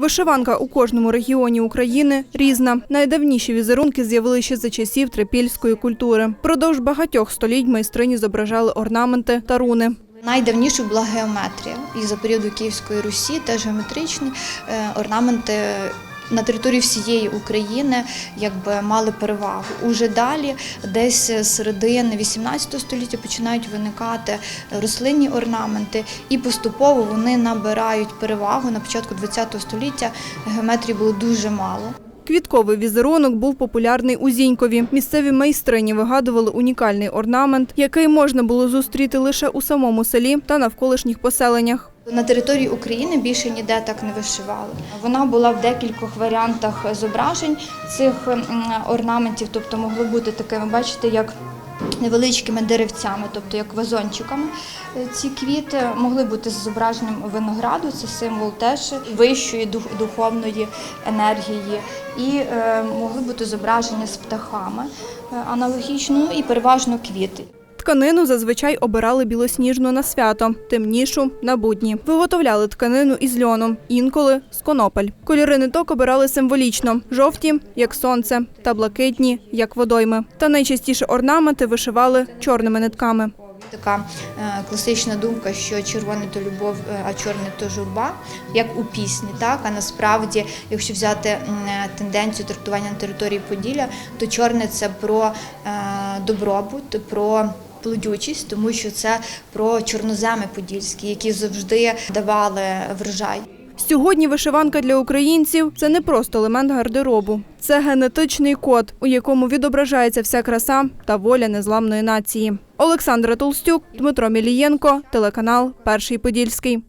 Вишиванка у кожному регіоні України різна. Найдавніші візерунки з'явилися за часів трипільської культури. Продовж багатьох століть майстрині зображали орнаменти та руни. Найдавніше була геометрія. І за періоду Київської Русі теж геометричні е, орнаменти на території всієї України якби мали перевагу. Уже далі, десь середини 18 століття починають виникати рослинні орнаменти, і поступово вони набирають перевагу. На початку 20 століття геометрії було дуже мало. Квітковий візерунок був популярний у Зінькові. Місцеві майстрині вигадували унікальний орнамент, який можна було зустріти лише у самому селі та навколишніх поселеннях. На території України більше ніде так не вишивали. Вона була в декількох варіантах зображень цих орнаментів, тобто могло бути такими, бачите, як невеличкими деревцями, тобто як вазончиками. Е, Ці квіти могли бути з зображенням винограду, це символ теж вищої духовної енергії, і е, могли бути зображення з птахами е, аналогічно, ну і переважно квіти. Тканину зазвичай обирали білосніжну на свято, темнішу на будні. Виготовляли тканину із льону, інколи з конопель. Кольори ниток обирали символічно: жовті, як сонце, та блакитні, як водойми. Та найчастіше орнаменти вишивали чорними нитками. Така е, класична думка, що червоне то любов, е, а чорне то журба, як у пісні. Так а насправді, якщо взяти е, тенденцію трактування на території Поділля, то чорне це про добробут, про плодючість, тому що це про чорноземи подільські, які завжди давали врожай. Сьогодні вишиванка для українців це не просто елемент гардеробу, це генетичний код, у якому відображається вся краса та воля незламної нації. Олександра Толстюк, Дмитро Мілієнко, телеканал Перший Подільський.